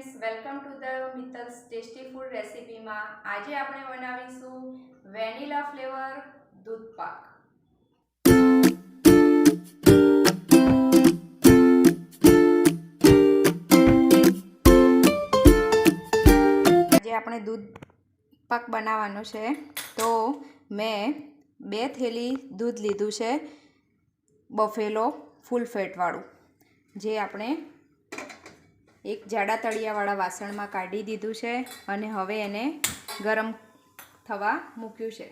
Friends welcome to the Mittal's tasty food રેસીપીમાં આજે આપણે બનાવીશું વેનીલા ફ્લેવર દૂધ પાક. આજે આપણે દૂધ પાક બનાવવાનો છે. તો મેં બે થેલી દૂધ લીધું છે, બફેલો, ફૂલ ફેટવાળું, જે આપણે એક જાડા તળિયાવાળા વાસણમાં કાઢી દીધું છે અને હવે એને ગરમ થવા મૂક્યું છે.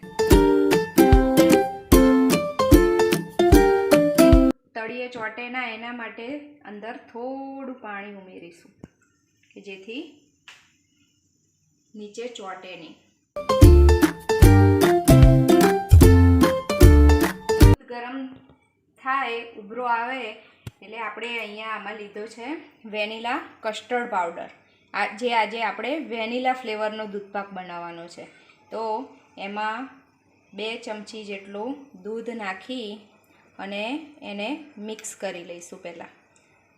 તળિયે ચોટે ના એના માટે અંદર થોડું પાણી ઉમેરીશું કે જેથી નીચે ચોટે નહીં. ગરમ થાય, ઉભરો આવે એટલે આપણે અહીંયા આમાં લીધો છે વેનીલા કસ્ટર્ડ પાવડર. આ જે આજે આપણે વેનીલા ફ્લેવરનો દૂધપાક બનાવવાનો છે. તો એમાં બે ચમચી જેટલું દૂધ નાખી અને એને મિક્સ કરી લઈશું પહેલાં.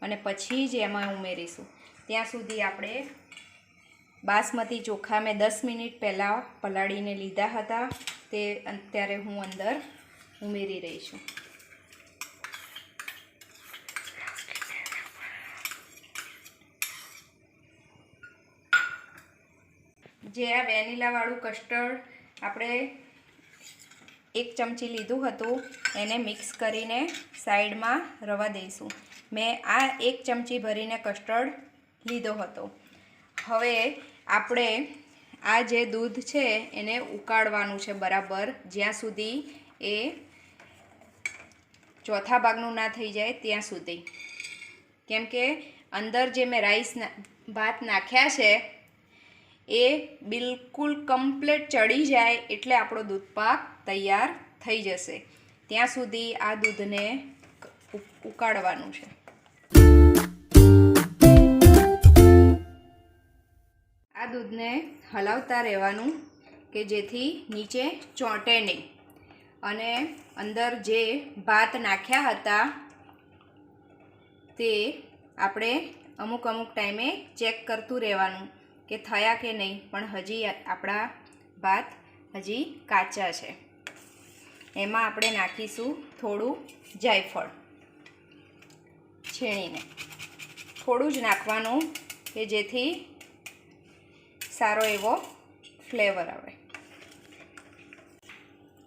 અને પછી જ એમાં ઉમેરીશું. ત્યાં સુધી આપણે બાસમતી ચોખા મેં દસ મિનિટ પહેલાં પલાળીને લીધા હતા. તે અત્યારે હું અંદર ઉમેરી રહી છું. જે આ વેનીલાવાળું કસ્ટર્ડ આપણે એક ચમચી લીધું હતું, એને મિક્સ કરીને સાઈડમાં રવા દઈશું. મેં આ એક ચમચી ભરીને કસ્ટર્ડ લીધો હતો. હવે આપણે આ જે દૂધ છે એને ઉકાળવાનું છે બરાબર, જ્યાં સુધી એ ચોથા ભાગનું ના થઈ જાય ત્યાં સુધી. કેમ કે અંદર જે મેં રાઈસ ભાત નાખ્યા છે એ બિલકુલ કમ્પ્લીટ ચડી જાય એટલે આપણો દૂધપાક તૈયાર થઈ જશે. ત્યાં સુધી આ દૂધને ઉકાળવાનું છે. આ દૂધને હલાવતા રહેવાનું કે જેથી નીચે ચોંટે નહીં. અને અંદર જે ભાત નાખ્યા હતા તે આપણે અમુક અમુક ટાઈમે ચેક કરતું રહેવાનું. કે થયા કે નહીં, પણ હજી આપણા ભાત હજી કાચા છે. એમાં આપણે નાખીશું થોડું જાયફળ છીણીને. થોડું જ નાખવાનું કે જેથી સારો એવો ફ્લેવર આવે.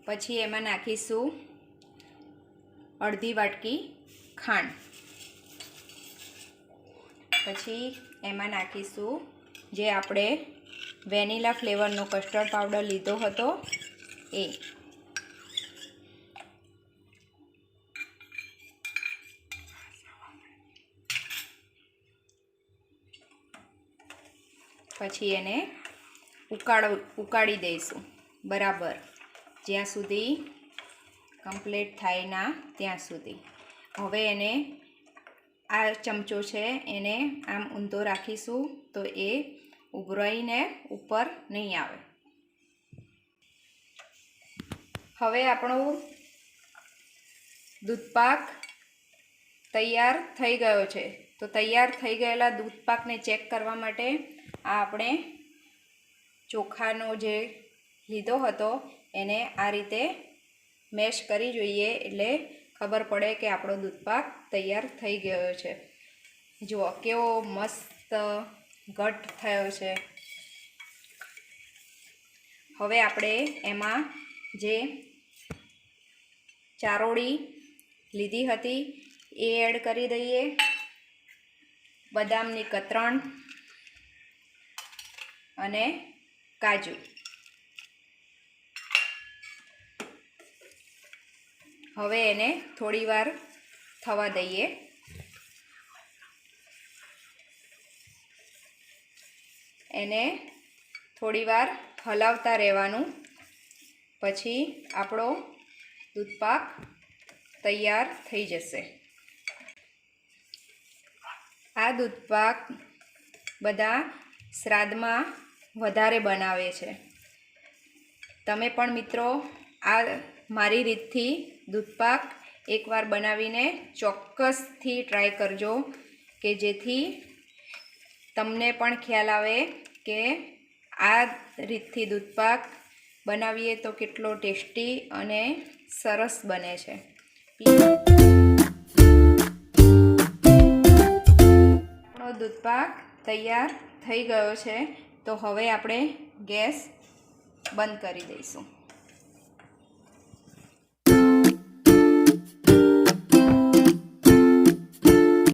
પછી એમાં નાખીશું અડધી વાટકી ખાંડ. પછી એમાં નાખીશું જે આપણે વેનીલા ફ્લેવરનો કસ્ટર્ડ પાવડર લીધો હતો એ. પછી એને ઉકાળ ઉકાળી દઈશું, બરાબર, જ્યાં સુધી કમ્પ્લીટ થાય ના ત્યાં સુધી. હવે એને આ ચમચો છે એને આમ ઊંધો રાખીશું તો એ ઉભરાઈને ઉપર નહીં આવે. હવે આપણું દૂધપાક તૈયાર થઈ ગયો છે. તો તૈયાર થઈ ગયેલા દૂધપાકને ચેક કરવા માટે આ આપણે ચોખાનો જે લીધો હતો એને આ રીતે મેશ કરી જોઈએ એટલે ખબર પડે કે આપણો દૂધપાક તૈયાર થઈ ગયો છે. જુઓ, કેવો મસ્ત ઘટ થયો છે. હવે આપણે એમાં જે ચારોળી લીધી હતી એ એડ કરી દઈએ. બદામની કતરણ અને કાજુ. હવે એને થોડી વાર થવા દઈએ. એને થોડીવાર હલાવતા રહેવાનું. પછી આપણો દૂધપાક તૈયાર થઈ જશે. આ દૂધપાક બધા શ્રાદ્ધમાં વધારે બનાવે છે. તમે પણ મિત્રો આ મારી રીતથી દૂધપાક એકવાર બનાવીને ચોક્કસથી ટ્રાય કરજો કે જેથી તમને પણ ખ્યાલ આવે કે આ રીતથી દૂધપાક બનાવીએ તો કેટલો ટેસ્ટી અને સરસ બને છે. આપણો દૂધપાક તૈયાર થઈ ગયો છે. તો હવે આપણે ગેસ બંધ કરી દઈશું.